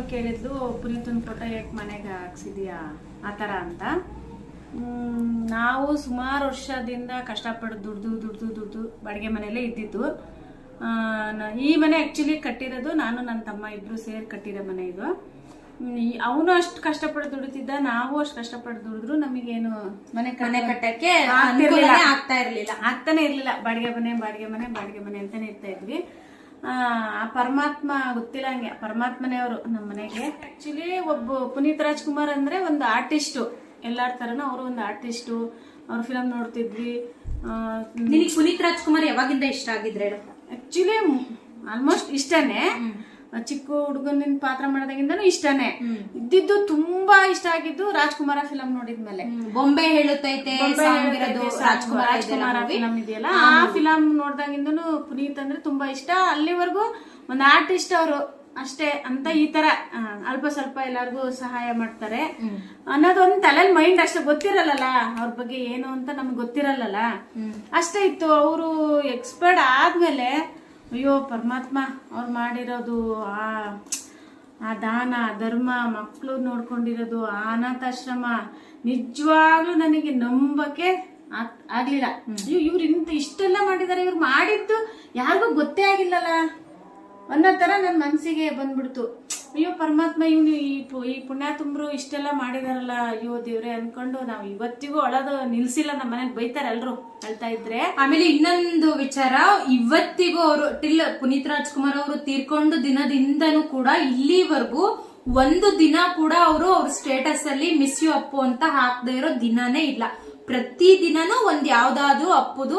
ಮಗಳು ಕೇಳಿದ್ಲು ಪುನೀತನ ಫೋಟೋ ಯಾಕೆ ಮನೆಗೆ ಹಾಕ್ಸಿದ್ಯಾ? ಆ ಥರ ಅಂತ. ನಾವು ಸುಮಾರು ವರ್ಷದಿಂದ ಕಷ್ಟಪಟ್ಟು ದುಡ್ದು ದುಡ್ದು ದುಡ್ದು ಬಾಡಿಗೆ ಮನೆಯಲ್ಲೇ ಇದ್ದಿದ್ದು. ಈ ಮನೆ ಆ್ಯಕ್ಚುಲಿ ಕಟ್ಟಿರೋದು ನಾನು ನನ್ನ ತಮ್ಮ ಇಬ್ಬರು ಸೇರಿ ಕಟ್ಟಿರೋ ಮನೆ ಇದು. ಅವನು ಅಷ್ಟು ಕಷ್ಟಪಟ್ಟು ದುಡಿತಿದ್ದ ನಾವು ಅಷ್ಟು ಕಷ್ಟಪಟ್ಟು ದುಡಿದ್ರು ನಮಗೇನು ಮನೆ ಮನೆ ಕಟ್ಟಕ್ಕೆ ಆಗ್ತಾ ಇರ್ಲಿಲ್ಲ. ಆಗ್ತಾನೆ ಇರ್ಲಿಲ್ಲ. ಬಾಡಿಗೆ ಮನೆ ಬಾಡಿಗೆ ಮನೆ ಬಾಡಿಗೆ ಮನೆ ಅಂತಾನೆ ಇರ್ತಾ ಇದ್ವಿ. ಆ ಪರಮಾತ್ಮ ಗೊತ್ತಿಲ್ಲ ಹಂಗೆ. ಪರಮಾತ್ಮನೇ ಅವರು ನಮ್ಮ ಮನೆಗೆ. ಆಕ್ಚುಲಿ ಒಬ್ಬ ಪುನೀತ್ ರಾಜ್ಕುಮಾರ್ ಅಂದ್ರೆ ಒಂದು ಆರ್ಟಿಸ್ಟು ಎಲ್ಲಾರ ತರನು ಅವರು ಒಂದು ಆರ್ಟಿಸ್ಟು ಅವ್ರ ಫಿಲಮ್ ನೋಡ್ತಿದ್ವಿ. ನಿನಗೆ ಪುನೀತ್ ರಾಜ್ಕುಮಾರ್ ಯಾವಾಗಿಂದ ಇಷ್ಟ ಆಗಿದ್ರೆ ಆಕ್ಚುಲಿ ಆಲ್ಮೋಸ್ಟ್ ಇಷ್ಟನೇ. ಚಿಕ್ಕ ಹುಡುಗನಿನ ಪಾತ್ರ ಮಾಡೋದಾಗಿಂದನೂ ಇಷ್ಟನೇ. ಇದ್ದಿದ್ದು ತುಂಬಾ ಇಷ್ಟ ಆಗಿದ್ದು ರಾಜ್ಕುಮಾರ ಫಿಲಂ ನೋಡಿದ್ಮೇಲೆ. ಬೊಂಬೆ ಹೇಳುತ್ತೈತೆ ರಾಜ್ಕುಮಾರ್ ಫಿಲಮ್ ಇದೆಯಲ್ಲ ಆ ಫಿಲಂ ನೋಡ್ದಾಗಿಂದನು ಪುನೀತ್ ಅಂದ್ರೆ ತುಂಬಾ ಇಷ್ಟ. ಅಲ್ಲಿವರೆಗೂ ಒಂದ್ ಆರ್ಟಿಸ್ಟ್ ಅವರು ಅಷ್ಟೇ ಅಂತ ಈ ತರ ಅಲ್ಪ ಸ್ವಲ್ಪ ಎಲ್ಲಾರ್ಗು ಸಹಾಯ ಮಾಡ್ತಾರೆ. ಅನ್ನೋದೊಂದ್ ತಲೆಲ್ ಮೈಂಡ್ ಅಷ್ಟೇ ಗೊತ್ತಿರಲ್ಲಲ್ಲ ಅವ್ರ ಬಗ್ಗೆ ಏನು ಅಂತ ನಮ್ಗೆ ಗೊತ್ತಿರಲ್ಲಲ್ಲ. ಅಷ್ಟೇ ಇತ್ತು. ಅವರು ಎಕ್ಸ್ಪರ್ಟ್ ಆದ್ಮೇಲೆ ಅಯ್ಯೋ, ಪರಮಾತ್ಮ ಅವ್ರು ಮಾಡಿರೋದು ಆ ಆ ದಾನ, ಧರ್ಮ ಮಕ್ಕಳು ನೋಡ್ಕೊಂಡಿರೋದು, ಆ ಅನಾಥಾಶ್ರಮ, ನಿಜವಾಗ್ಲೂ ನನಗೆ ನಂಬಕ್ಕೆ ಆಗ್- ಆಗ್ಲಿಲ್ಲ. ಅಯ್ಯೋ, ಇವ್ರು ಇಂತ ಇಷ್ಟೆಲ್ಲ ಮಾಡಿದ್ದಾರೆ, ಇವ್ರು ಮಾಡಿದ್ದು ಯಾರಿಗೂ ಗೊತ್ತೇ ಆಗಿಲ್ಲಲ್ಲ ಅನ್ನೋ ತರ ನನ್ನ ಮನಸ್ಸಿಗೆ ಬಂದ್ಬಿಡ್ತು. ಅಯ್ಯೋ ಪರಮಾತ್ಮ ಇವ್ನು ಈ ಈ ಪುಣ್ಯಾತುಂಬ್ರು ಇಷ್ಟೆಲ್ಲ ಮಾಡಿದಾರಲ್ಲ, ಅಯ್ಯೋ ದೇವ್ರೆ ಅನ್ಕೊಂಡು ನಾವು ಇವತ್ತಿಗೂ ಅಳೋದು ನಿಲ್ಸಿಲ್ಲ ನಮ್ಮ ಮನೇಲಿ ಬೈತಾರೆ ಎಲ್ರು ಅಳ್ತಾ ಇದ್ರೆ. ಆಮೇಲೆ ಇನ್ನೊಂದು ವಿಚಾರ, ಇವತ್ತಿಗೂ ಅವರು, ಟಿಲ್ ಪುನೀತ್ ರಾಜ್ಕುಮಾರ್ ಅವರು ತೀರ್ಕೊಂಡು ದಿನದಿಂದನೂ ಕೂಡ ಇಲ್ಲಿವರೆಗೂ ಒಂದು ದಿನ ಕೂಡ ಅವರು ಅವ್ರ ಸ್ಟೇಟಸ್ ಅಲ್ಲಿ ಮಿಸ್ ಯು ಅಪ್ಪು ಅಂತ ಹಾಕದೇ ಇರೋ ದಿನಾನೇ ಇಲ್ಲ. ಪ್ರತಿ ದಿನನೂ ಒಂದ್ ಯಾವ್ದಾದ್ರು ಅಪ್ಪುದು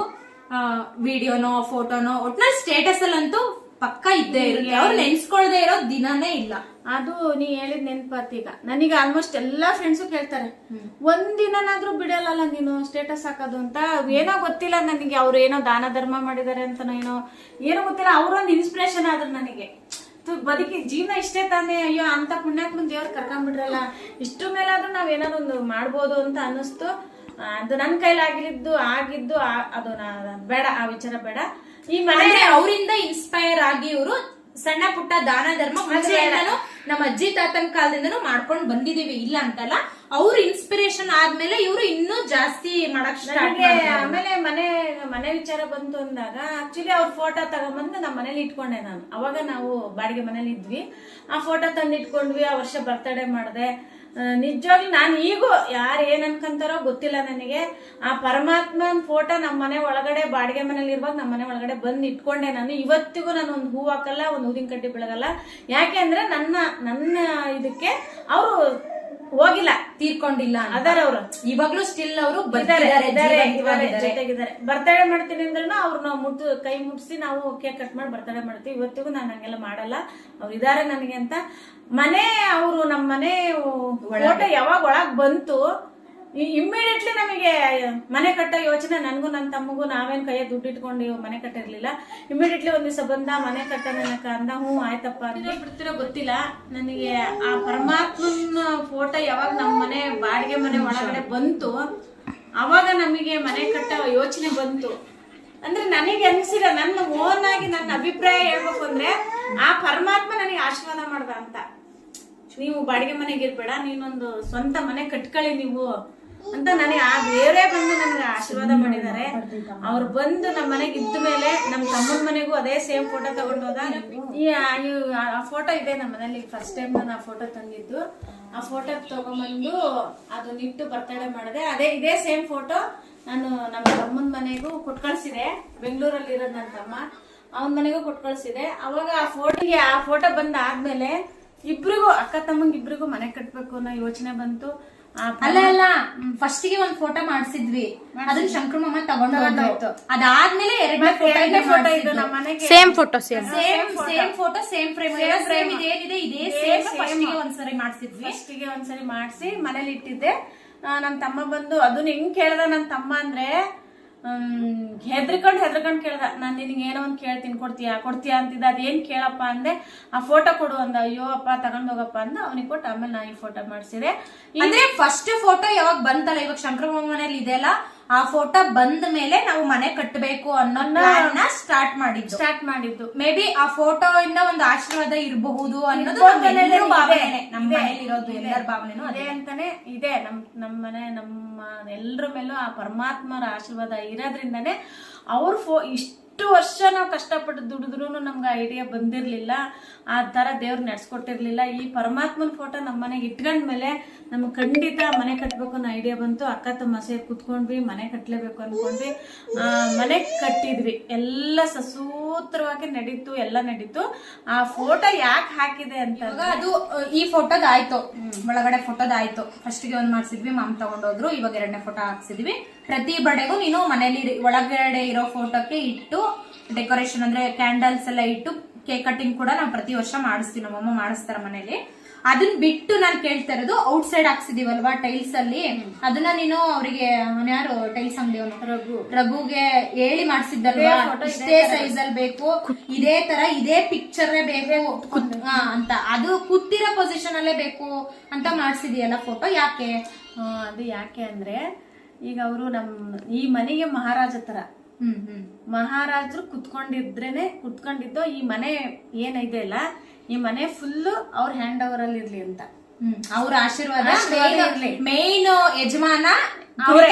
ವಿಡಿಯೋನೋ ಫೋಟೋನೋ ಒಟ್ನಲ್ಲಿ ಸ್ಟೇಟಸ್ ಅಲ್ಲಂತೂ ಪಕ್ಕ ಇದ್ದೇ ಇರುತ್ತೆ. ಅವ್ರು ನೆನ್ಸ್ಕೊಳ್ದೆ ಇರೋ ದಿನಾನೇ ಇಲ್ಲ. ಅದು ನೀ ಹೇಳಿದ್ ನೆನ್ಪಾತ್ ಈಗ. ನನಗೆ ಆಲ್ಮೋಸ್ಟ್ ಎಲ್ಲಾ ಫ್ರೆಂಡ್ಸು ಕೇಳ್ತಾರೆ ಒಂದಿನನಾದ್ರೂ ಬಿಡಲ್ಲ ನೀನು ಸ್ಟೇಟಸ್ ಹಾಕೋದು ಅಂತ? ಏನೋ ಗೊತ್ತಿಲ್ಲ ನನಗೆ ಅವ್ರು ಏನೋ ದಾನ ಧರ್ಮ ಮಾಡಿದಾರೆ ಅಂತನೋ ಏನೋ ಏನೋ ಗೊತ್ತಿಲ್ಲ. ಅವ್ರೊಂದು ಇನ್ಸ್ಪಿರೇಷನ್ ಆದ್ರು ನನಗೆ. ಬದುಕಿ ಜೀವನ ಇಷ್ಟೇ ತಾನೇ. ಅಯ್ಯೋ ಅಂತ ಪುಣ್ಯಾತ್ಮನ್ ದೇವ್ರು ಕರ್ಕೊಂಡ್ಬಿಡ್ರಲ್ಲ ಇಷ್ಟ್ರ ಮೇಲಾದ್ರೂ ನಾವ್ ಏನಾದ್ರು ಒಂದು ಮಾಡ್ಬೋದು ಅಂತ ಅನ್ನಿಸ್ತು. ಅದು ನನ್ನ ಕೈಲಾಗಿದ್ದು ಆಗಿದ್ದು ಅದು ಬೇಡ ಆ ವಿಚಾರ ಬೇಡ. ಈ ಮನೆ ಅವರಿಂದ ಇನ್ಸ್ಪೈರ್ ಆಗಿ ಇವರು ಸಣ್ಣ ಪುಟ್ಟ ದಾನ ಧರ್ಮ ಮುಂಚೆಯಿಂದನೂ ನಮ್ಮ ಅಜ್ಜಿ ತಾತನ ಕಾಲದಿಂದನೂ ಮಾಡ್ಕೊಂಡು ಬಂದಿದೀವಿ ಇಲ್ಲ ಅಂತಲ್ಲ ಅವ್ರ ಇನ್ಸ್ಪಿರೇಷನ್ ಆದ್ಮೇಲೆ ಇವರು ಇನ್ನೂ ಜಾಸ್ತಿ ಮಾಡಕ್ ಆಮೇಲೆ ಮನೆ ಮನೆ ವಿಚಾರ ಬಂತು ಅಂದಾಗ ಆಕ್ಚುಲಿ ಅವ್ರ ಫೋಟೋ ತಗೊಂಡ್ಬಂದು ನಮ್ಮ ಮನೇಲಿ ಇಟ್ಕೊಂಡೆ ನಾನು. ಅವಾಗ ನಾವು ಬಾಡಿಗೆ ಮನೇಲಿ ಇದ್ವಿ. ಆ ಫೋಟೋ ತಂದು ಇಟ್ಕೊಂಡ್ವಿ ಆ ವರ್ಷ ಬರ್ತಡೇ ಮಾಡಿದೆ. ನಿಜವಾಗ್ಲೂ ನಾನು ಈಗೂ ಯಾರು ಏನ್ ಅನ್ಕೊಂತಾರೋ ಗೊತ್ತಿಲ್ಲ ನನಗೆ. ಆ ಪರಮಾತ್ಮನ್ ಫೋಟೋ ನಮ್ಮ ಮನೆ ಒಳಗಡೆ ಬಾಡಿಗೆ ಮನೇಲಿ ಇರುವಾಗ ನಮ್ಮ ಮನೆ ಒಳಗಡೆ ಬಂದು ಇಟ್ಕೊಂಡೆ ನಾನು. ಇವತ್ತಿಗೂ ನಾನು ಒಂದು ಹೂ ಹಾಕಲ್ಲ ಒಂದು ಊದಿನ ಕಡ್ಡಿ ಬೆಳಗಲ್ಲ. ಯಾಕೆ ಅಂದ್ರೆ ನನ್ನ ನನ್ನ ಇದಕ್ಕೆ ಅವರು ಹೋಗಿಲ್ಲ ತೀರ್ಕೊಂಡಿಲ್ಲ ಅದರ ಅವರು ಇವಾಗ್ಲೂ ಸ್ಟಿಲ್ ಅವರು ಜೊತೆಗಿದ್ದಾರೆ. ಬರ್ತಡೇ ಮಾಡ್ತೀನಿ ಅಂದ್ರೂ ಅವ್ರು ನಾವು ಮುಟ್ಟು ಕೈ ಮುಟ್ಸಿ ನಾವು ಕೇಕ್ ಕಟ್ ಮಾಡಿ ಬರ್ತಡೇ ಮಾಡ್ತೀವಿ. ಇವತ್ತಿಗೂ ನಾನು ಹಂಗೆಲ್ಲ ಮಾಡಲ್ಲ. ಅವ್ರು ಇದಾರೆ ನನಗೆ ಅಂತ. ಮನೆ ಅವರು ನಮ್ಮ ಮನೆ ಫೋಟೋ ಯಾವಾಗ ಒಳಗ್ ಬಂತು ಇಮ್ಮಿಡಿಯೇಟ್ಲಿ ನಮಗೆ ಮನೆ ಕಟ್ಟೋ ಯೋಚನೆ ನನಗೂ ನನ್ನ ತಮ್ಮಗೂ ನಾವೇನ್ ಕೈಯ ದುಡ್ಡು ಇಟ್ಕೊಂಡು ಮನೆ ಕಟ್ಟಿರ್ಲಿಲ್ಲ. ಇಮ್ಮಿಡಿಯೇಟ್ಲಿ ಒಂದ್ ದಿವಸ ಬಂದ ಮನೆ ಕಟ್ಟ ನನಕ ಅಂದ ಹ್ಞೂ ಆಯ್ತಪ್ಪ ಅಂತ ಬಿಡ್ತಿರೋ ಗೊತ್ತಿಲ್ಲ. ನನಗೆ ಆ ಪರಮಾತ್ಮನ ಫೋಟೋ ಯಾವಾಗ ನಮ್ಮ ಮನೆ ಬಾಡಿಗೆ ಮನೆ ಒಳಗಡೆ ಬಂತು ಅವಾಗ ನಮಗೆ ಮನೆ ಕಟ್ಟೋ ಯೋಚನೆ ಬಂತು. ಅಂದ್ರೆ ನನಗೆ ಅನ್ಸಿರ ನನ್ನ ಓನ್ ಆಗಿ ನನ್ನ ಅಭಿಪ್ರಾಯ ಹೇಳ್ಬೇಕು ಅಂದ್ರೆ ಆ ಪರಮಾತ್ಮ ನನಗೆ ಆಶೀರ್ವಾದ ಮಾಡ್ದ ಅಂತ. ನೀವು ಬಾಡಿಗೆ ಮನೆಗೆ ಇರ್ಬೇಡ, ನೀನೊಂದು ಸ್ವಂತ ಮನೆ ಕಟ್ಕೊಳ್ಳಿ ನೀವು ಅಂತ ನನಗೆ ಆ ದೇವರೇ ಬಂದು ನನಗೆ ಆಶೀರ್ವಾದ ಮಾಡಿದ್ದಾರೆ. ಅವ್ರು ಬಂದು ನಮ್ಮ ಮನೆಗೆ ಇದ್ದ ಮೇಲೆ ನಮ್ಮ ತಮ್ಮನ ಮನೆಗೂ ಅದೇ ಸೇಮ್ ಫೋಟೋ ತಗೊಂಡು ಹೋದ. ಈ, ಆ- ಫೋಟೋ ಇದೆ ನಮ್ಮ ಮನೇಲಿ. ಫಸ್ಟ್ ಟೈಮ್ ನಾನು ಆ ಫೋಟೋ ತಂದಿದ್ದು. ಆ ಫೋಟೋ ತಗೊಂಬಂದು ಅದು ನಿಟ್ಟು ಬರ್ತಡೇ ಮಾಡಿದೆ. ಅದೇ, ಇದೇ ಸೇಮ್ ಫೋಟೋ ನಾನು ನಮ್ಮ ತಮ್ಮನ ಮನೆಗೂ ಕೊಟ್ಕಳ್ಸಿದೆ. ಬೆಂಗಳೂರಲ್ಲಿ ಇರೋದು ನನ್ನ ತಮ್ಮ. ಅವನ ಮನೆಗೂ ಕೊಟ್ಟು ಕಳ್ಸಿದೆ. ಅವಾಗ ಆ ಫೋಟೋಗೆ ಆ ಫೋಟೋ ಬಂದ ಆದ್ಮೇಲೆ ಇಬ್ರಿಗೂ ಅಕ್ಕ ತಮ್ಮಂಗ್ ಇಬ್ರಿಗೂ ಮನೆ ಕಟ್ಬೇಕು ಅನ್ನೋ ಯೋಚನೆ ಬಂತು. ಅಲ್ಲ ಅಲ್ಲ. ಫಸ್ಟ್ಗೆ ಒಂದ್ ಫೋಟೋ ಮಾಡ್ಸಿದ್ವಿ. ಅದನ್ನ ಶಂಕರಮ್ಮ ತಗೊಂಡು ತಗೊಂಡೋಯ್ತು. ಅದಾದ್ಮೇಲೆ ಎರಡನೇ ಫೋಟೋ ಇದು ನಮ್ಮ ಮನೆಗೆ. Same photo same same same photo same frame frame ಇದೇನಿದೆ ಇದೇ ಸೇಮ್ ಫಸ್ಟ್ಗೆ ಒಂದ್ಸರಿ ಮಾಡ್ಸಿದ್ವಿ. ಫಸ್ಟಿಗೆ ಒಂದ್ಸರಿ ಮಾಡಿಸಿ ಮನೇಲಿ ಇಟ್ಟಿದ್ದೆ. ಆ, ನನ್ ತಮ್ಮ ಬಂದು ಅದನ್ನ ಹೆಂಗ್ ಕೇಳ್ದ ನನ್ ತಮ್ಮ ಅಂದ್ರೆ ಹೆದ್ರಿಕೊಂಡ್ ಹೆದ್ರಕೊಂಡು ಕೇಳ್ದ, ನಾನು ನಿನಗೆ ಏನೋ ಒಂದು ಕೇಳ್ತೀನಿ ಕೊಡ್ತೀಯಾ ಕೊಡ್ತೀಯಾ ಅಂತಿದ್ದ, ಅದೇನ್ ಕೇಳಪ್ಪ ಅಂದೆ ಆ ಫೋಟೋ ಕೊಡು ಅಂದ, ಅಯ್ಯೋ ಅಪ್ಪ, ತಗೊಂಡೋಗಪ್ಪ ಅಂದ, ಅವನಿಗೆ ಕೊಟ್ಟು, ಆಮೇಲೆ ನಾ ಈ ಫೋಟೋ ಮಾಡಿಸಿದೆ. ಅಂದ್ರೆ ಫಸ್ಟ್ ಫೋಟೋ ಯಾವಾಗ ಬಂತಲ್ಲ? ಇವಾಗ ಶಂಕರ ಮನೇಲಿ ಇದೆಯಲ್ಲ? ಆ ಫೋಟೋ ಬಂದ ಮೇಲೆ ನಾವು ಮನೆ ಕಟ್ಟಬೇಕು ಅನ್ನೋನ್ನ ಸ್ಟಾರ್ಟ್ ಮಾಡಿದ್ದು. ಸ್ಟಾರ್ಟ್ ಮಾಡಿದ್ದು. ಮೇ ಬಿ ಆ ಫೋಟೋ ಇಂದ ಒಂದು ಆಶೀರ್ವಾದ ಇರಬಹುದು ಅನ್ನೋದು ನಮ್ಮೆಲ್ಲರ ಭಾವನೆ ನಮ್ಮ ಮನೆಯಲ್ಲಿ ಮನೇಲಿ ಇರೋದು ಎಲ್ಲರ ಭಾವನೆನೂ ಅದೇ. ಅದೇ ಅಂತಾನೆ ಇದೆ. ನಮ್ ನಮ್ಮ ಮನೆ ನಮ್ಮ ಎಲ್ಲರ ಮೇಲೂ ಆ ಪರಮಾತ್ಮರ ಆಶೀರ್ವಾದ ಇರೋದ್ರಿಂದನೇ ಅವ್ರ ಫೋ ಇಷ್ಟು ವರ್ಷ ನಾವು ಕಷ್ಟಪಟ್ಟು ದುಡಿದ್ರು ನಮ್ಗೆ ಐಡಿಯಾ ಬಂದಿರ್ಲಿಲ್ಲ. ಆ ತರ ದೇವ್ರು ನಡ್ಸ್ಕೊಟ್ಟಿರ್ಲಿಲ್ಲ. ಈ ಪರಮಾತ್ಮನ ಫೋಟೋ ನಮ್ಮ ಮನೆಗೆ ಇಟ್ಕೊಂಡ್ಮೇಲೆ ನಮ್ಗೆ ಖಂಡಿತ ಮನೆ ಕಟ್ಬೇಕು ಅನ್ನೋ ಐಡಿಯಾ ಬಂತು. ಅಕ್ಕ ತಮ್ಮ ಸೇರಿ ಕುತ್ಕೊಂಡ್ವಿ ಮನೆ ಕಟ್ಲೇಬೇಕು ಅನ್ಕೊಂಡ್ವಿ. ಆ, ಮನೆ ಕಟ್ಟಿದ್ವಿ. ಎಲ್ಲ ಸಸೂತ್ರವಾಗಿ ನಡೀತು ಎಲ್ಲ ನಡೀತು. ಆ ಫೋಟೋ ಯಾಕೆ ಹಾಕಿದೆ ಅಂತ ಅದು ಈ ಫೋಟೋದ್ ಆಯ್ತು. ಒಳಗಡೆ ಫೋಟೋದ್ ಆಯ್ತು. ಫಸ್ಟ್ಗೆ ಒಂದ್ ಮಾಡ್ಸಿದ್ವಿ ಮಾಮ್ ತಗೊಂಡೋದ್ರು. ಇವಾಗ ಎರಡನೇ ಫೋಟೋ ಹಾಕ್ಸಿದ್ವಿ. ಪ್ರತಿ ಬಡೆಗೂ ನೀನು ಮನೇಲಿ ಒಳಗಡೆ ಇರೋ ಫೋಟೋಕ್ಕೆ ಇಟ್ಟು ಡೆಕೋರೇಷನ್ ಅಂದ್ರೆ ಕ್ಯಾಂಡಲ್ಸ್ ಎಲ್ಲ ಇಟ್ಟು ಕೇಕ್ ಕಟಿಂಗ್ ಕೂಡ ನಾವು ಪ್ರತಿ ವರ್ಷ ಮಾಡಿಸ್ತೀವಿ ನಮ್ಮಮ್ಮ ಮಾಡಿಸ್ತಾರ ಮನೇಲಿ. ಅದನ್ನ ಬಿಟ್ಟು ನಾನು ಕೇಳ್ತಾ ಇರೋದು ಔಟ್ ಸೈಡ್ ಹಾಕ್ಸಿದೀವಲ್ವಾ ಟೈಲ್ಸ್ ಅಲ್ಲಿ? ಅದನ್ನ ನೀನು ಅವರಿಗೆ ಯಾರು ಟೈಲ್ಸ್ ಅಂಗಡಿಯವನು? ರಘು. ರಘುಗೆ ಹೇಳಿ ಮಾಡ್ಸಿದ್ದಲ್ವಾ? ಇಷ್ಟೇ ಸೈಜ್ ಅಲ್ಲಿ ಬೇಕು ಇದೇ ತರ ಇದೇ ಪಿಕ್ಚರ್ ಬೇಕು. ಅಂತ. ಅದು ಕೂತಿರೋ ಪೊಸಿಷನ್ ಅಲ್ಲೇ ಬೇಕು ಅಂತ ಮಾಡ್ಸಿದೀಯಲ್ಲ ಫೋಟೋ ಯಾಕೆ? ಅದು ಯಾಕೆ ಅಂದ್ರೆ ಈಗ ಅವರು ನಮ್ ಈ ಮನೆಗೆ ಮಹಾರಾಜ ತರ. ಮಹಾರಾಜರು ಕುತ್ಕೊಂಡಿದ್ರೇನೆ ಕುತ್ಕೊಂಡಿದ್ದು ಈ ಮನೆ ಏನಿದೆ ಅಲ್ಲ ಈ ಮನೆ ಫುಲ್ ಅವ್ರ ಹ್ಯಾಂಡ್ ಓವರ್ ಅಲ್ಲಿ ಇರ್ಲಿ ಅಂತ. ಅವ್ರ ಆಶೀರ್ವಾದ. ಮೇನ್ ಯಜಮಾನ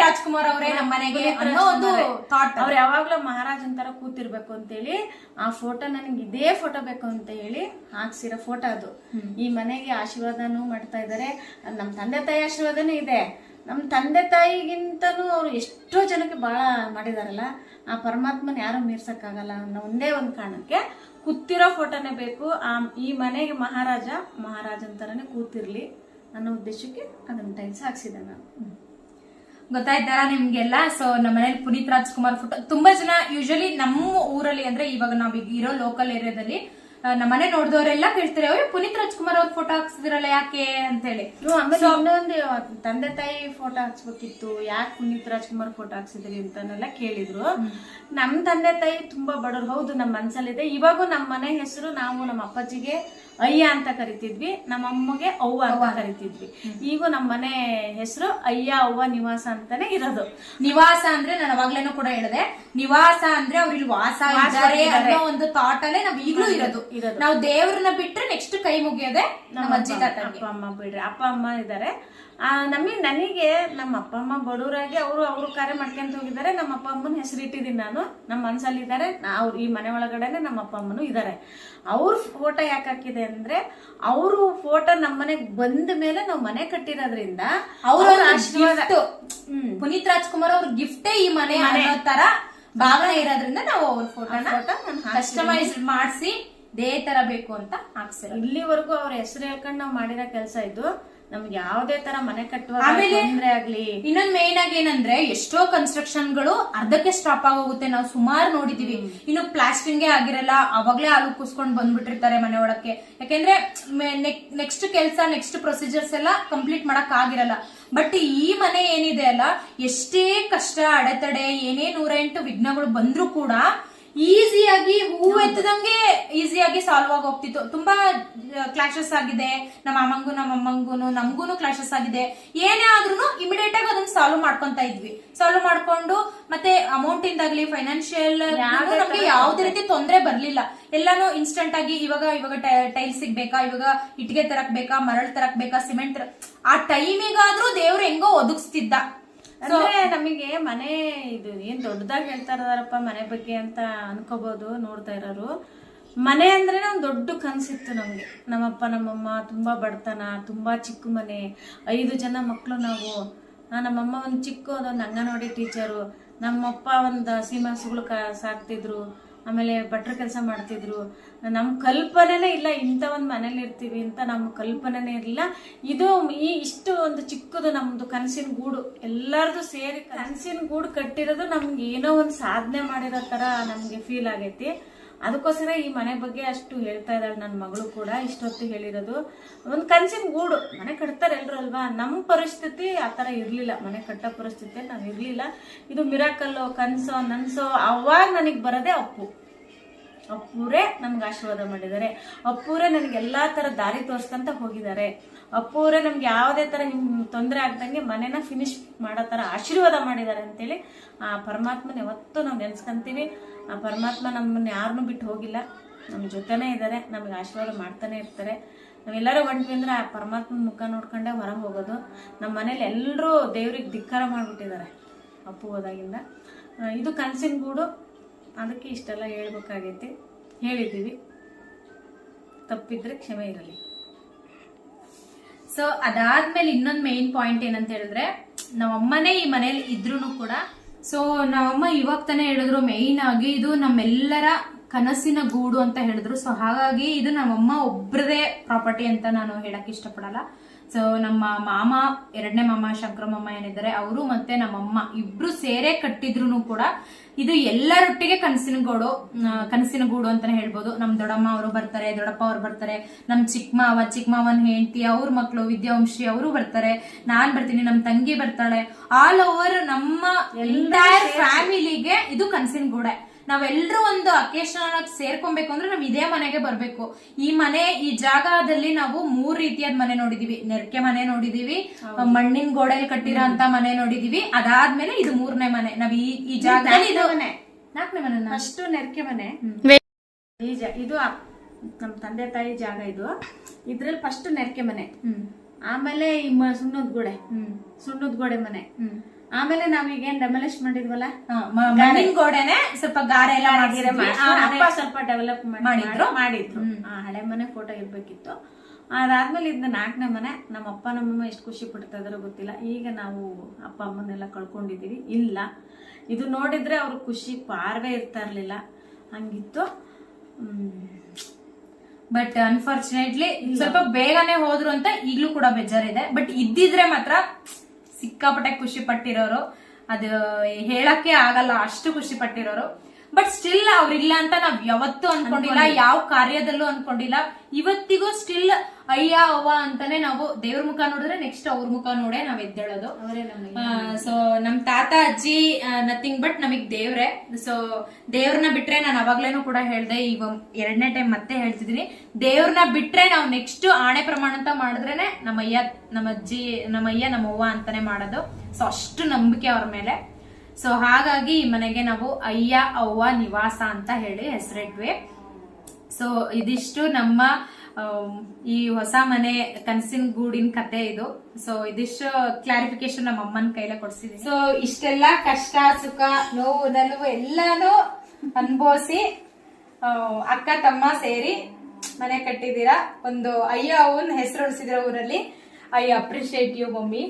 ರಾಜ್ಕುಮಾರ್ ಅವರೇ ನಮ್ಮ ಮನೆಗೆ ಅನ್ನೋ ಒಂದು ಥಾಟ್ ಅವ್ರು ಯಾವಾಗ್ಲೂ ಮಹಾರಾಜನ್ ತರ ಕೂತಿರ್ಬೇಕು ಅಂತೇಳಿ ಆ ಫೋಟೋ ನನಗೆ ಇದೇ ಫೋಟೋ ಬೇಕು ಅಂತ ಹೇಳಿ ಹಾಕ್ಸಿರೋ ಫೋಟೋ ಅದು. ಈ ಮನೆಗೆ ಆಶೀರ್ವಾದನೂ ಮಾಡ್ತಾ ಇದ್ದಾರೆ ನಮ್ಮ ತಂದೆ ತಾಯಿ ಆಶೀರ್ವಾದನೂ ಇದೆ. ನಮ್ಮ ತಂದೆ ತಾಯಿಗಿಂತನೂ ಅವರು ಎಷ್ಟೋ ಜನಕ್ಕೆ ಭಾಳ ಮಾಡಿದಾರಲ್ಲ, ಆ ಪರಮಾತ್ಮನ ಯಾರು ಮೀರ್ಸಕ್ಕಾಗಲ್ಲ ಅನ್ನೋ ಒಂದೇ ಒಂದು ಕಾರಣಕ್ಕೆ ಕೂತಿರೋ ಫೋಟೋನೇ ಬೇಕು. ಆ, ಈ ಮನೆಗೆ ಮಹಾರಾಜ ಮಹಾರಾಜನ ಥರನೇ ಕೂತಿರ್ಲಿ ಅನ್ನೋ ಉದ್ದೇಶಕ್ಕೆ ಅದನ್ನು ಟೈಲ್ಸ್ ಹಾಕ್ಸಿದೆ ನಾನು. ಗೊತ್ತಾಯ್ತಾರ ನಿಮ್ಗೆಲ್ಲ? ಸೊ ನಮ್ಮ ಮನೇಲಿ ಪುನೀತ್ ರಾಜ್ಕುಮಾರ್ ಫೋಟೋ ತುಂಬಾ ಜನ ಯೂಶಲಿ ನಮ್ಮ ಊರಲ್ಲಿ ಅಂದ್ರೆ ಇವಾಗ ನಾವ್ ಇರೋ ಲೋಕಲ್ ಏರಿಯಾದಲ್ಲಿ ನಮ್ಮ ಮನೆ ನೋಡಿದವರೆಲ್ಲ ಕೇಳ್ತಾರೆ "ಓಯ್, ಪುನೀತ್ ರಾಜ್ಕುಮಾರ್ ಅವ್ರ ಫೋಟೋ ಹಾಕ್ಸಿದ್ರಲ್ಲ ಯಾಕೆ? ಅಂತ ಹೇಳಿ ಇನ್ನೊಂದು ತಂದೆ ತಾಯಿ ಫೋಟೋ ಹಾಕ್ಸ್ಬೇಕಿತ್ತು ಯಾಕೆ ಪುನೀತ್ ರಾಜ್ಕುಮಾರ್ ಫೋಟೋ ಹಾಕ್ಸಿದ್ರಿ ಅಂತನೆಲ್ಲ ಕೇಳಿದ್ರು. ನಮ್ ತಂದೆ ತಾಯಿ ತುಂಬಾ ಬಡವ್ರು ಹೌದು ನಮ್ಮ ಮನ್ಸಲ್ಲಿದೆ. ಇವಾಗೂ ನಮ್ಮ ಮನೆ ಹೆಸರು ನಾವು ನಮ್ಮ ಅಪ್ಪಾಜಿಗೆ ಅಯ್ಯ ಅಂತ ಕರಿತಿದ್ವಿ ನಮ್ಮ ಅಮ್ಮಗೆ ಅವ್ವ ಅಂತ ಕರಿತಿದ್ವಿ. ಈಗ ನಮ್ಮ ಮನೆ ಹೆಸರು ಅಯ್ಯ ಅವ್ವ ನಿವಾಸ ಅಂತಾನೆ ಇರೋದು. ನಿವಾಸ ಅಂದ್ರೆ ನಾನು ಅವಾಗ್ಲೇನೂ ಕೂಡ ಹೇಳಿದೆ ನಿವಾಸ ಅಂದ್ರೆ ಅವ್ರು ಇಲ್ಲಿ ವಾಸ ಇದ್ದಾರೆ ಅನ್ನೋ ಒಂದು ಥಾಟ್ ಅಲ್ಲೇ ನಾವ್ ಈಗಲೂ ಇರೋದು. ಇರೋದು. ನಾವು ದೇವ್ರನ್ನ ಬಿಟ್ರೆ ನೆಕ್ಸ್ಟ್ ಕೈ ಮುಗಿಯೋದೆ ನಮ್ಮ ಅಜ್ಜಿ ತಾತ ಅಪ್ಪ ಅಮ್ಮ ಬಿಡ್ರಿ. ಅಪ್ಪ ಅಮ್ಮ ಇದ್ದಾರೆ. ನಮಗೆ ನನಗೆ ನಮ್ಮ ಅಪ್ಪ ಅಮ್ಮ ಬಡವರಾಗಿ ಅವರು ಅವರು ಕಾರ್ಯ ಮಾಡ್ಕೊಂತ ಹೋಗಿದ್ದಾರೆ. ನಮ್ಮ ಅಪ್ಪ ಅಮ್ಮನ ಹೆಸರು ಇಟ್ಟಿದ್ದೀನಿ ನಾನು. ನಮ್ಮ ಮನಸ್ಸಲ್ಲಿ ಇದ್ದಾರೆ. ಅವ್ರು ಈ ಮನೆ ಒಳಗಡೆನೆ ನಮ್ಮ ಅಪ್ಪ ಅಮ್ಮನೂ ಇದ್ದಾರೆ. ಅವ್ರ ಫೋಟೋ ಯಾಕೆ ಹಾಕಿದೆ ಅಂದ್ರೆ ಅವರು ಫೋಟೋ ನಮ್ಮ ಮನೆಗೆ ಬಂದ ಮೇಲೆ ನಾವು ಮನೆ ಕಟ್ಟಿರೋದ್ರಿಂದ ಅವ್ರ ಆಶೀರ್ವಾದ ಪುನೀತ್ ರಾಜ್ಕುಮಾರ್ ಅವ್ರ ಗಿಫ್ಟೇ ಈ ಮನೆ ಅನ್ನೋ ತರ ಭಾವನೆ ಇರೋದ್ರಿಂದ ನಾವು ಅವ್ರ ಫೋಟೋನ ಕಸ್ಟಮೈಸ್ ಮಾಡಿಸಿ ಇದೇ ತರ ಬೇಕು ಅಂತ ಹಾಕ್ಸಿರೋ ಇಲ್ಲಿವರೆಗೂ ಅವ್ರ ಹೆಸರು ಹೇಳ್ಕೊಂಡು ನಾವು ಮಾಡಿರೋ ಕೆಲಸ ಇದು. ನಮ್ಗೆ ಯಾವ್ದೇ ತರ ಮನೆ ಕಟ್ಟುವ ಆಮೇಲೆ- ತೊಂದ್ರೆ ಆಗ್ಲಿ. ಇನ್ನೊಂದ್ ಮೇನ್ ಆಗಿ ಏನಂದ್ರೆ ಎಷ್ಟೋ ಕನ್ಸ್ಟ್ರಕ್ಷನ್ಗಳು ಅರ್ಧಕ್ಕೆ ಸ್ಟಾಪ್ ಆಗೋಗುತ್ತೆ. ನಾವು ಸುಮಾರು ನೋಡಿದೀವಿ. ಇನ್ನು ಪ್ಲಾಸ್ಟಿಂಗ್ ಆಗಿರಲ್ಲ ಅವಾಗ್ಲೇ ಹಾಲು ಕುಸ್ಕೊಂಡ್ ಬಂದ್ಬಿಟ್ಟಿರ್ತಾರೆ ಮನೆ ಒಳಕ್ಕೆ. ಯಾಕೆಂದ್ರೆ ನೆಕ್ಸ್ಟ್ ಕೆಲಸ ನೆಕ್ಸ್ಟ್ ಪ್ರೊಸೀಜರ್ಸ್ ಎಲ್ಲ ಕಂಪ್ಲೀಟ್ ಮಾಡಕ್ ಆಗಿರಲ್ಲ. ಬಟ್ ಈ ಮನೆ ಏನಿದೆ ಅಲ್ಲ ಎಷ್ಟೇ ಕಷ್ಟ ಅಡೆತಡೆ ಏನೇ ನೂರ ಎಂಟು ವಿಘ್ನಗಳು ಬಂದ್ರೂ ಕೂಡ ಈಸಿಯಾಗಿ ಹೂ ಎತ್ತದಂಗೆ ಈಸಿಯಾಗಿ ಸಾಲ್ವ್ ಆಗಿ ಹೋಗ್ತಿತ್ತು. ತುಂಬಾ ಕ್ಲಾಶಸ್ ಆಗಿದೆ. ನಮ್ಮ ಅಮ್ಮಂಗೂ ನಮ್ಮ ಅಮ್ಮಂಗೂನು ನಮ್ಗೂನು ಕ್ಲಾಶಸ್ ಆಗಿದೆ. ಏನೇ ಆದ್ರೂ ಇಮಿಡಿಯೇಟ್ ಆಗಿ ಅದನ್ನ ಸಾಲ್ವ್ ಮಾಡ್ಕೊಂತ ಇದ್ವಿ. ಸಾಲ್ವ್ ಮಾಡ್ಕೊಂಡು ಮತ್ತೆ ಅಮೌಂಟ್ ಇಂದಾಗ್ಲಿ ಫೈನಾನ್ಷಿಯಲ್ ನಮ್ಗೆ ಯಾವ್ದೇ ರೀತಿ ತೊಂದರೆ ಬರ್ಲಿಲ್ಲ. ಎಲ್ಲಾನು ಇನ್ಸ್ಟಂಟ್ ಆಗಿ ಇವಾಗ ಇವಾಗ ಟೈಲ್ಸ್ ಸಿಗ್ಬೇಕಾ? ಇವಾಗ ಇಟ್ಟಿಗೆ ತರಕ್ ಬೇಕಾ ಮರಳ್ ತರಕ್ ಬೇಕಾ ಸಿಮೆಂಟ್ ಆ ಟೈಮಿಗಾದ್ರೂ ದೇವ್ರು ಹೆಂಗೋ ಒದಗಿಸ್ತಿದ್ದ. ಅಂದ್ರೆ ನಮಗೆ ಮನೆ ಇದು ಏನ್ ದೊಡ್ಡದಾಗಿ ಹೇಳ್ತಾ ಇದಾರಪ್ಪ ಮನೆ ಬಗ್ಗೆ ಅಂತ ಅನ್ಕೋಬಹುದು ನೋಡ್ತಾ ಇರೋರು. ಮನೆ ಅಂದ್ರೆ ಒಂದ್ ದೊಡ್ಡ ಕನ್ಸಿತ್ತು ನಮ್ಗೆ. ನಮ್ಮಪ್ಪ, ನಮ್ಮಮ್ಮ ತುಂಬಾ ಬಡತನ, ತುಂಬಾ ಚಿಕ್ಕ ಮನೆ, ಐದು ಜನ ಮಕ್ಕಳು ನಾವು. ನಮ್ಮಮ್ಮ ಒಂದ್ ಚಿಕ್ಕ ಒಂದು ಅಂಗನವಾಡಿ ಟೀಚರು. ನಮ್ಮಪ್ಪ ಒಂದು ಸೀಮಾಸುಗಳು ಕ, ಸಾಕ್ತಿದ್ರು. ಆಮೇಲೆ ಭಟ್ರ ಕೆಲಸ ಮಾಡ್ತಿದ್ರು. ನಮ್ಮ ಕಲ್ಪನೆನೇ ಇಲ್ಲ ಇಂಥ ಒಂದು ಮನೇಲಿ ಇರ್ತೀವಿ ಅಂತ ನಮ್ಮ ಕಲ್ಪನೆನೇ ಇರಲಿಲ್ಲ ಇದು ಈ ಇಷ್ಟು ಒಂದು ಚಿಕ್ಕದು ನಮ್ಮದು ಕನಸಿನ ಗೂಡು. ಎಲ್ಲರದು ಸೇರಿ ಕನಸಿನ ಗೂಡು ಕಟ್ಟಿರೋದು ನಮ್ಗೆ ಏನೋ ಒಂದು ಸಾಧನೆ ಮಾಡಿರೋ ತರ ನಮಗೆ ಫೀಲ್ ಆಗೈತಿ. ಅದಕ್ಕೋಸ್ಕರ ಈ ಮನೆ ಬಗ್ಗೆ ಅಷ್ಟು ಹೇಳ್ತಾ ಇದ್ದಾಳೆ ನನ್ನ ಮಗಳು ಕೂಡ, ಇಷ್ಟೊತ್ತು ಹೇಳಿರೋದು. ಒಂದು ಕಂಚಿನ ಗೂಡು, ಮನೆ ಕಟ್ತಾರೆ ಎಲ್ರು ಅಲ್ವಾ? ನಮ್ಮ ಪರಿಸ್ಥಿತಿ ಆ ಥರ ಇರಲಿಲ್ಲ. ಮನೆ ಕಟ್ಟೋ ಪರಿಸ್ಥಿತಿ ನಾವು ಇರಲಿಲ್ಲ. ಇದು ಮಿರಾಕಲ್ಲೋ ಕನಸೋ, ನನ್ಸೋ, ಅವಾಗ ನನಗೆ ಬರೋದೇ ಅಪ್ಪು. ಅಪ್ಪೂರೇ ನಮ್ಗೆ ಆಶೀರ್ವಾದ ಮಾಡಿದ್ದಾರೆ. ಅಪ್ಪೂರೇ ನನಗೆ ಎಲ್ಲಾ ತರ ದಾರಿ ತೋರಿಸ್ಕೊಂತ ಹೋಗಿದ್ದಾರೆ. ಅಪ್ಪೂರೇ ನಮ್ಗೆ ಯಾವುದೇ ತರ ತೊಂದರೆ ಆಗ್ದಂಗೆ ಮನೇನ ಫಿನಿಶ್ ಮಾಡೋ ತರ ಆಶೀರ್ವಾದ ಮಾಡಿದ್ದಾರೆ ಅಂತೇಳಿ ಆ ಪರಮಾತ್ಮನ ಯಾವತ್ತೂ ನಾವು ನೆನ್ಸ್ಕೊಂತೀವಿ. ಆ ಪರಮಾತ್ಮ ನಮ್ಮನ್ನ ಯಾರನ್ನೂ ಬಿಟ್ಟು ಹೋಗಿಲ್ಲ. ನಮ್ಮ ಜೊತೆನೇ ಇದ್ದಾರೆ. ನಮಗೆ ಆಶೀರ್ವಾದ ಮಾಡ್ತಾನೆ ಇರ್ತಾರೆ. ನಾವೆಲ್ಲರೂ ಹೊಂಟ್ವಿ ಅಂದ್ರೆ ಆ ಪರಮಾತ್ಮನ ಮುಖ ನೋಡ್ಕೊಂಡೆ ಹೊರ ಹೋಗೋದು. ನಮ್ಮ ಮನೇಲಿ ಎಲ್ಲರೂ ದೇವ್ರಿಗೆ ಧಿಕ್ಕಾರ ಮಾಡಿಬಿಟ್ಟಿದ್ದಾರೆ ಅಪ್ಪು ಹೋದಾಗಿಂದ. ಇದು ಕನಸಿನ ಗೂಡು. ಅದಕ್ಕೆ ಇಷ್ಟೆಲ್ಲ ಹೇಳ್ಬೇಕಾಗೈತಿ. ಹೇಳಿದ್ದೀವಿ. ತಪ್ಪಿದ್ರೆ ಕ್ಷಮೆ ಇರಲಿ. ಸೊ ಅದಾದ್ಮೇಲೆ ಇನ್ನೊಂದು ಮೇನ್ ಪಾಯಿಂಟ್ ಏನಂತ ಹೇಳಿದ್ರೆ, ನಮ್ಮಮ್ಮನೇ ಈ ಮನೇಲಿ ಇದ್ರು ಕೂಡ ಸೊ ನಮ್ಮಮ್ಮ ಇವಾಗ ತಾನೇ ಹೇಳಿದ್ರು ಮೇಯ್ನ್ ಆಗಿ ಇದು ನಮ್ಮೆಲ್ಲರ ಕನಸಿನ ಗೂಡು ಅಂತ ಹೇಳಿದ್ರು. ಸೊ ಹಾಗಾಗಿ ಇದು ನಮ್ಮಮ್ಮ ಒಬ್ರದೇ ಪ್ರಾಪರ್ಟಿ ಅಂತ ನಾನು ಹೇಳಕ್ ಇಷ್ಟಪಡಲ್ಲ. ಸೊ ನಮ್ಮ ಮಾಮ ಎರಡನೇ ಮಾಮ ಶಂಕರ ಮಾಮ ಏನಿದ್ದಾರೆ ಅವರು ಮತ್ತೆ ನಮ್ಮಮ್ಮ ಇಬ್ರು ಸೇರೆ ಕಟ್ಟಿದ್ರು ಕೂಡ ಇದು ಎಲ್ಲರೊಟ್ಟಿಗೆ ಕನಸಿನ ಗೂಡು ಕನಸಿನ ಗೂಡು ಅಂತಾನೆ ಹೇಳ್ಬೋದು. ನಮ್ ದೊಡ್ಡಮ್ಮ ಅವರು ಬರ್ತಾರೆ ದೊಡ್ಡಪ್ಪ ಅವ್ರು ಬರ್ತಾರೆ ನಮ್ ಚಿಕ್ಕ ಮಾವ ಚಿಕ್ಕ ಮಾವನ್ ಹೆಂಡತಿ ಅವ್ರ ಮಕ್ಕಳು ವಿದ್ಯಾವಂಶಿ ಅವರು ಬರ್ತಾರೆ. ನಾನ್ ಬರ್ತೀನಿ ನಮ್ ತಂಗಿ ಬರ್ತಾಳೆ. ಆಲ್ ಓವರ್ ನಮ್ಮ ಎಂಟೈರ್ ಫ್ಯಾಮಿಲಿಗೆ ಇದು ಕನಸಿನ ಗೂಡೆ. ನಾವೆಲ್ಲರೂ ಒಂದು ಅಕೇಶನ್ ಸೇರ್ಕೊಬೇಕು ಅಂದ್ರೆ ನಾವು ಇದೇ ಮನೆಗೆ ಬರ್ಬೇಕು. ಈ ಮನೆ ಈ ಜಾಗದಲ್ಲಿ ನಾವು ಮೂರ್ ರೀತಿಯಾದ ಮನೆ ನೋಡಿದೀವಿ. ನೆರಕೆ ಮನೆ ನೋಡಿದೀವಿ ಮಣ್ಣಿನ ಗೋಡೆಯಲ್ಲಿ ಕಟ್ಟಿರೋ ಅಂತ ಮನೆ ನೋಡಿದೀವಿ. ಅದಾದ್ಮೇಲೆ ಇದು ಮೂರನೇ ಮನೆ. ನಾವ್ ಈ ಈ ಜಾಗದಲ್ಲಿ ಇದು ಮನೆ. ನಾಲ್ಕನೇ ಮನೆ ಅಷ್ಟು ನೆರಕೆ ಮನೆ. ಇದು ನಮ್ಮ ತಂದೆ ತಾಯಿ ಜಾಗ ಇದು. ಇದ್ರಲ್ಲಿ ಫಸ್ಟ್ ನೆರಕೆ ಮನೆ. ಹ್ಮ್. ಆಮೇಲೆ ಈ ಸುಣ್ಣದ ಗೋಡೆ. ಹ್ಮ್. ಸುಣ್ಣದ ಗೋಡೆ ಮನೆ. ಹ್ಮ್. ಆಮೇಲೆ ನಾವೀಗ ಏನ್ ಡೆಮಲಿಷ್ ಮಾಡಿದ್ವಲ್ಲ ಮಣ್ಣಿನ ಗೋಡೆನೆ ಸ್ವಲ್ಪ ಗಾರೆ ಎಲ್ಲ ಅಪ್ಪ ಸ್ವಲ್ಪ ಡೆವಲಪ್ ಮಾಡಿದ್ರು? ಮಾಡಿದ್ರು. ಹಳೆ ಮನೆ ಫೋಟೋ ಇರ್ಬೇಕಿತ್ತು. ಅದಾದ್ಮೇಲೆ ಇದ್ದ ನಾಲ್ಕನೇ ಮನೆ ನಮ್ಮ ಅಪ್ಪ ನಮ್ಮಮ್ಮ ಎಷ್ಟು ಖುಷಿ ಪಡ್ತಾ ಇದಾರೋ ಗೊತ್ತಿಲ್ಲ. ಈಗ ನಾವು ಅಪ್ಪ ಅಮ್ಮನೆಲ್ಲ ಕಳ್ಕೊಂಡಿದೀವಿ ಇಲ್ಲ. ಇದು ನೋಡಿದ್ರೆ ಅವ್ರ ಖುಷಿ ಪಾರ್ವೆ ಇರ್ತಾ ಇರ್ಲಿಲ್ಲ. ಹಂಗಿತ್ತು. ಹ್ಮ್. ಬಟ್ ಅನ್ಫಾರ್ಚುನೇಟ್ಲಿ ಸ್ವಲ್ಪ ಬೇಗನೆ ಹೋದ್ರು ಅಂತ ಈಗ್ಲೂ ಕೂಡ ಬೇಜಾರಿದೆ. ಬಟ್ ಇದ್ದಿದ್ರೆ ಮಾತ್ರ ಸಿಕ್ಕಾಪಟ್ಟೆ ಖುಷಿ ಪಟ್ಟಿರೋರು ಅದು ಹೇಳಕ್ಕೆ ಆಗಲ್ಲ ಅಷ್ಟು ಖುಷಿ ಪಟ್ಟಿರೋರು ಬಟ್ ಸ್ಟಿಲ್ ಅವ್ರಿಲ್ಲ ಅಂತ ನಾವ್ ಯಾವತ್ತೂ ಅನ್ಕೊಂಡಿಲ್ಲ ಯಾವ ಕಾರ್ಯದಲ್ಲೂ ಅನ್ಕೊಂಡಿಲ್ಲ. ಇವತ್ತಿಗೂ ಸ್ಟಿಲ್ ಅಯ್ಯ ಅವ್ವ ಅಂತಾನೆ ನಾವು ದೇವ್ರ ಮುಖ ನೋಡಿದ್ರೆ ನೆಕ್ಸ್ಟ್ ಅವ್ರ ಮುಖ ನೋಡೇ ನಾವ್ ಎದ್ದೇಳೋದು. ಸೊ ನಮ್ ತಾತ ಅಜ್ಜಿ ನಥಿಂಗ್ ಬಟ್ ನಮಗ್ ದೇವ್ರೆ. ಸೊ ದೇವ್ರನ್ನ ಬಿಟ್ರೆ ನಾನು ಅವಾಗ್ಲೇನು ಕೂಡ ಹೇಳ್ದೆ ಈಗ ಎರಡನೇ ಟೈಮ್ ಮತ್ತೆ ಹೇಳ್ತಿದೀನಿ. ದೇವ್ರನ್ನ ಬಿಟ್ರೆ ನಾವು ನೆಕ್ಸ್ಟ್ ಆಣೆ ಪ್ರಮಾಣ ಅಂತ ಮಾಡಿದ್ರೇನೆ ನಮ್ಮ ಅಯ್ಯ ನಮ್ಮ ಅಜ್ಜಿ ನಮ್ಮ ಅಯ್ಯ ನಮ್ಮ ಅವ್ವ ಅಂತಾನೆ ಮಾಡೋದು. ಸೊ ಅಷ್ಟು ನಂಬಿಕೆ ಅವ್ರ ಮೇಲೆ. ಸೊ ಹಾಗಾಗಿ ಈ ಮನೆಗೆ ನಾವು ಅಯ್ಯ ಅವ್ವ ನಿವಾಸ ಅಂತ ಹೇಳಿ ಹೆಸರಿಟ್ವಿ. ಸೊ ಇದಿಷ್ಟು ನಮ್ಮ ಈ ಹೊಸ ಮನೆ ಕನಸಿನ ಗೂಡಿನ ಕತೆ ಇದು. ಸೊ ಇದಿಷ್ಟು ಕ್ಲಾರಿಫಿಕೇಶನ್ ನಮ್ಮ ಅಮ್ಮನ ಕೈಲೇ ಕೊಡ್ಸಿದೀನಿ. ಸೊ ಇಷ್ಟೆಲ್ಲ ಕಷ್ಟ ಸುಖ ನೋವು ನಲುವು ಎಲ್ಲಾನು ಅನುಭವಿಸಿ ಅಕ್ಕ ತಮ್ಮ ಸೇರಿ ಮನೆ ಕಟ್ಟಿದೀರಾ ಒಂದು ಅಯ್ಯ ಅವನ್ ಹೆಸರು ಉಳಿಸಿದ್ರ ಊರಲ್ಲಿ. I appreciate you mummy.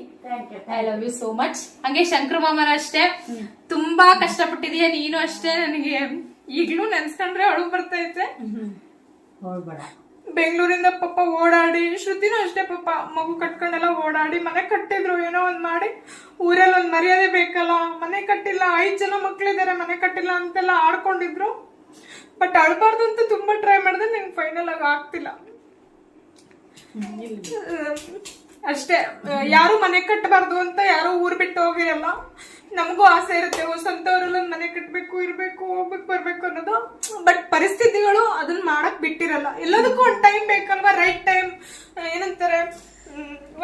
I love you so much ಹಂಗೆ ಶಂಕರ ಮಾಮನ ಅಷ್ಟೇ. ತುಂಬಾ ಕಷ್ಟಪಟ್ಟಿದೀಯ ನೀನು ಅಷ್ಟೇ ನನಗೆ. ಈಗ್ಲೂ ನೆನ್ಸ್ಕೊಂಡ್ರೆ ಅಳು ಬರ್ತೈತೆ ಬೆಂಗಳೂರಿಂದ ಪಾಪ ಓಡಾಡಿ ಶ್ರುತಿನೂ ಅಷ್ಟೇ ಪಾಪ ಮಗು ಕಟ್ಕೊಂಡೆಲ್ಲ ಓಡಾಡಿ ಮನೆ ಕಟ್ಟಿದ್ರು ಏನೋ ಒಂದ್ ಮಾಡಿ. ಊರಲ್ಲಿ ಒಂದು ಮರ್ಯಾದೆ ಬೇಕಲ್ಲ ಮನೆ ಕಟ್ಟಿಲ್ಲ ಐದು ಜನ ಮಕ್ಕಳಿದ್ದಾರೆ ಮನೆ ಕಟ್ಟಿಲ್ಲ ಅಂತೆಲ್ಲ ಆಡ್ಕೊಂಡಿದ್ರು. ಬಟ್ ಅಳ್ಬಾರ್ದು ಅಂತ ತುಂಬಾ ಟ್ರೈ ಮಾಡಿದ್ರೆ ನಂಗೆ ಫೈನಲ್ ಆಗಿ ಆಗ್ತಿಲ್ಲ. ಅಷ್ಟೇ ಯಾರು ಮನೆ ಕಟ್ಟಬಾರ್ದು ಅಂತ ಯಾರು ಊರ್ ಬಿಟ್ಟು ಹೋಗಿರಲ್ಲ ನಮಗೂ ಆಸೆ ಇರುತ್ತೆ ಸ್ವಂತವರೆಲ್ಲ ಮನೆ ಕಟ್ಟಬೇಕು ಇರ್ಬೇಕು, ಹೋಗ್ಬೇಕು, ಬರ್ಬೇಕು ಅನ್ನೋದು. ಬಟ್ ಪರಿಸ್ಥಿತಿಗಳು ಅದನ್ನ ಮಾಡಕ್ ಬಿಟ್ಟಿರಲ್ಲ. ಎಲ್ಲದಕ್ಕೂ ಒಂದ್ ಟೈಮ್ ಬೇಕಲ್ವಾ? ರೈಟ್ ಟೈಮ್ ಏನಂತಾರೆ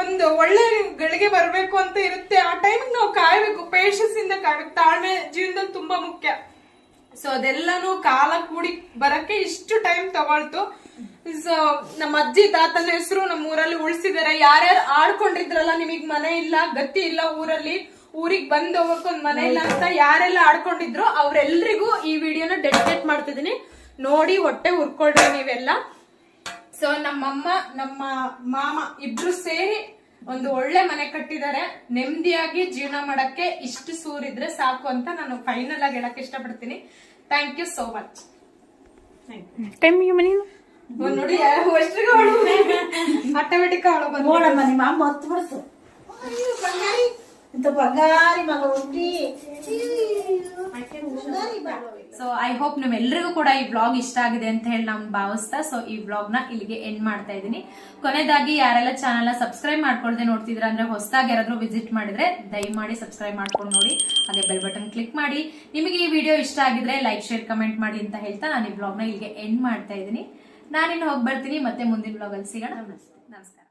ಒಂದು ಒಳ್ಳೆ ಗಳಿಗೆ ಬರಬೇಕು ಅಂತ ಇರುತ್ತೆ. ಆ ಟೈಮಿಗೆ ನಾವು ಕಾಯ್ಬೇಕು ಪೇಷನ್ಸ್ ಇಂದ ಕಾಯ್ಬೇಕು. ತಾಳ್ಮೆ ಜೀವನದಲ್ಲಿ ತುಂಬಾ ಮುಖ್ಯ. ಸೊ ಅದೆಲ್ಲಾನು ಕಾಲ ಕೂಡಿ ಬರಕ್ಕೆ ಇಷ್ಟು ಟೈಮ್ ತಗೊಳ್ತು. ನಮ್ಮ ಅಜ್ಜಿ ತಾತನ ಹೆಸರು ನಮ್ಮ ಊರಲ್ಲಿ ಉಳಿಸಿದಾರೆ. ಯಾರ್ಯಾರು ಆಡ್ಕೊಂಡಿದ್ರಲ್ಲ, ನಿಮಗ್ ಮನೆ ಇಲ್ಲ ಗತಿ ಇಲ್ಲ ಊರಲ್ಲಿ, ಊರಿಗೆ ಬಂದ್ ಹೋಗಕ್ ಒಂದ್ ಮನೆ ಇಲ್ಲ ಅಂತ ಯಾರೆಲ್ಲ ಆಡ್ಕೊಂಡಿದ್ರು, ಅವ್ರೆಲ್ರಿಗೂ ಈ ವಿಡಿಯೋನ ಡೆಡಿಕೇಟ್ ಮಾಡ್ತಿದೀನಿ ನೋಡಿ, ಹೊಟ್ಟೆ ಉರ್ಕೊಳ್ರಿ ನೀವೆಲ್ಲ. ಸೊ ನಮ್ಮಮ್ಮ, ನಮ್ಮ ಮಾಮ ಇಬ್ರು ಸೇರಿ ಒಂದು ಒಳ್ಳೆ ಮನೆ ಕಟ್ಟಿದ್ದಾರೆ ನೆಮ್ಮದಿಯಾಗಿ ಜೀವನ ಮಾಡಕ್ಕೆ ಇಷ್ಟು ಸೂರಿದ್ರೆ ಸಾಕು ಅಂತ ನಾನು ಫೈನಲ್ ಆಗಿ ಹೇಳಕ್ ಇಷ್ಟಪಡ್ತೀನಿ. ಥ್ಯಾಂಕ್ ಯು ಸೋ ಮಚ್ ನೋಡಿ ಆಟೋಮೆಟಿಕ್ ಅವಳು ಬಂದು ನೋಡಮ್ಮ ನಿಮ್ಮ ಅಮ್ಮ ಹೊತ್ತು ಬಿಡ್ತು ಅಯ್ಯೋ, ಬಂಗಾರಿ. ಇಂತ ಬಂಗಾರಿ ಮಗ ಉಂಟಿ ಬಂಗಾರಿ ಬಾ. ಸೊ ಐ ಹೋಪ್ ನಿಮ್ಮೆಲ್ಲರಿಗೂ ಕೂಡ ಈ ಬ್ಲಾಗ್ ಇಷ್ಟ ಆಗಿದೆ ಅಂತ ಹೇಳಿ ನಾನು ಭಾವಿಸ್ತಾ ಸೊ ಈ ಬ್ಲಾಗ್ನ ಇಲ್ಲಿಗೆ ಎಂಡ್ ಮಾಡ್ತಾ ಇದ್ದೀನಿ. ಕೊನೆದಾಗಿ ಯಾರೆಲ್ಲ ಚಾನಲ್ನ ಸಬ್ಸ್ಕ್ರೈಬ್ ಮಾಡ್ಕೊಳ್ದೆ ನೋಡ್ತಿದ್ರ ಅಂದ್ರೆ ಹೊಸದಾಗಿ ಯಾರಾದ್ರೂ ವಿಸಿಟ್ ಮಾಡಿದ್ರೆ ದಯಮಾಡಿ ಸಬ್ಸ್ಕ್ರೈಬ್ ಮಾಡ್ಕೊಂಡು ನೋಡಿ. ಹಾಗೆ ಬೆಲ್ ಬಟನ್ ಕ್ಲಿಕ್ ಮಾಡಿ. ನಿಮಗೆ ಈ ವಿಡಿಯೋ ಇಷ್ಟ ಆಗಿದ್ರೆ ಲೈಕ್ ಶೇರ್ ಕಮೆಂಟ್ ಮಾಡಿ ಅಂತ ಹೇಳ್ತಾ ನಾನು ಈ ಬ್ಲಾಗ್ನ ಇಲ್ಲಿಗೆ ಎಂಡ್ ಮಾಡ್ತಾ ಇದ್ದೀನಿ. ನಾನಿನ್ನು ಹೋಗಿ ಬರ್ತೀನಿ ಮತ್ತೆ ಮುಂದಿನ ಬ್ಲಾಗಲ್ಲಿ ಸಿಗೋಣ. ನಮಸ್ತೆ. ನಮಸ್ಕಾರ.